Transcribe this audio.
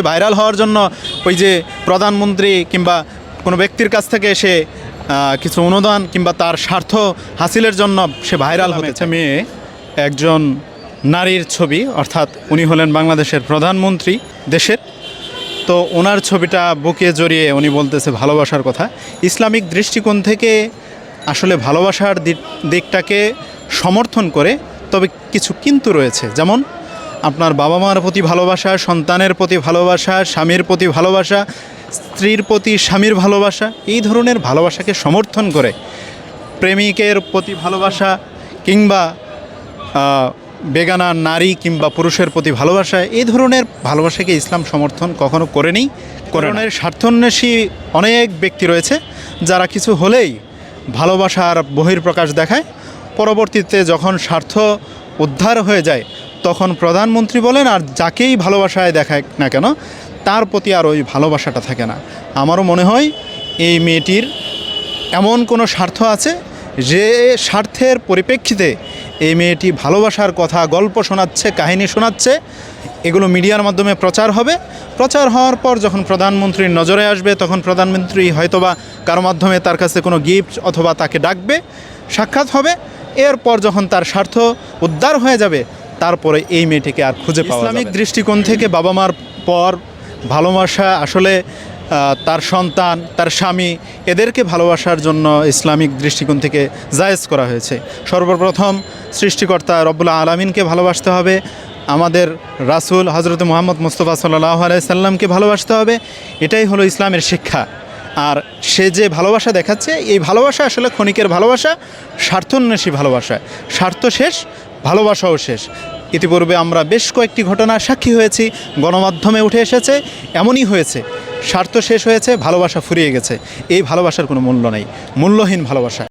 Viral হওয়ার জন্য ওই যে প্রধানমন্ত্রী কিংবা কোনো ব্যক্তির কাছ থেকে সে কিছু অনুদান কিংবা তার স্বার্থ হাসিলের জন্য সে ভাইরাল হতেছে মেয়ে একজন নারীর ছবি অর্থাৎ উনি হলেন বাংলাদেশের প্রধানমন্ত্রী দেশের। তো ওনার ছবিটা বুকে জড়িয়ে উনি বলতেছে ভালোবাসার কথা। ইসলামিক দৃষ্টিকোণ থেকে আসলে ভালোবাসার দিক- দিকটাকে সমর্থন করে তবে কিছু কিন্তু রয়েছে। যেমন আপনার বাবা মার প্রতি ভালোবাসা সন্তানের প্রতি ভালোবাসা স্বামীর প্রতি ভালোবাসা স্ত্রীর প্রতি স্বামীর ভালোবাসা এই ধরনের ভালোবাসাকে সমর্থন করে প্রেমিকের প্রতি ভালোবাসা কিংবা বেগানা নারী কিংবা পুরুষের প্রতি ভালোবাসা এই ধরনের ভালোবাসাকে ইসলাম সমর্থন কখনো করেনি। করণের স্বার্থন্বেষী অনেক ব্যক্তি রয়েছে যারা কিছু হলেই ভালোবাসার বহির্প্রকাশ দেখায়। পরবর্তীতে যখন স্বার্থ উদ্ধার হয়ে যায় তখন প্রধানমন্ত্রী বলেন, আর যাকেই ভালোবাসায় দেখায় না কেন, তার প্রতি আর ওই ভালোবাসাটা থাকে না। আমারও মনে হয়, এই মেয়েটির এমন কোনো স্বার্থ আছে যে স্বার্থের পরিপ্রেক্ষিতে এই মেয়েটি ভালোবাসার কথা, গল্প শোনাচ্ছে, কাহিনী শোনাচ্ছে, এগুলো মিডিয়ার মাধ্যমে প্রচার হবে। প্রচার হওয়ার পর যখন প্রধানমন্ত্রীর নজরে আসবে, তখন প্রধানমন্ত্রী হয়তোবা কারও মাধ্যমে তার কাছে কোনো গিফট অথবা তাকে ডাকবে, সাক্ষাৎ হবে। এরপর যখন তার স্বার্থ উদ্ধার হয়ে যাবে তারপরে এই মেয়েটিকে আর খুঁজে পাওয়া ইসলামিক দৃষ্টিকোণ থেকে বাবা মার পর ভালোবাসা আসলে তার সন্তান তার স্বামী এদেরকে ভালোবাসার জন্য ইসলামিক দৃষ্টিকোণ থেকে জায়েজ করা হয়েছে। সর্বপ্রথম সৃষ্টিকর্তা রব্বুল্লাহ আলমিনকে ভালোবাসতে হবে আমাদের রাসূল হজরত মোহাম্মদ মুস্তফা সাল্লাহ আলাইসাল্লামকে ভালোবাসতে হবে। এটাই হলো ইসলামের শিক্ষা। আর সে যে ভালোবাসা দেখাচ্ছে, এই ভালোবাসা আসলে ক্ষণিকের ভালোবাসা, স্বার্থন্বেষী ভালোবাসা। স্বার্থ শেষ, ভালোবাসাও শেষ। ইতিপূর্বে আমরা বেশ কয়েকটি ঘটনা সাক্ষী হয়েছি, গণমাধ্যমে উঠে এসেছে, এমনই হয়েছে। স্বার্থ শেষ হয়েছে, ভালোবাসা ফুরিয়ে গেছে। এই ভালোবাসার কোনো মূল্য নেই। মূল্যহীন ভালোবাসা।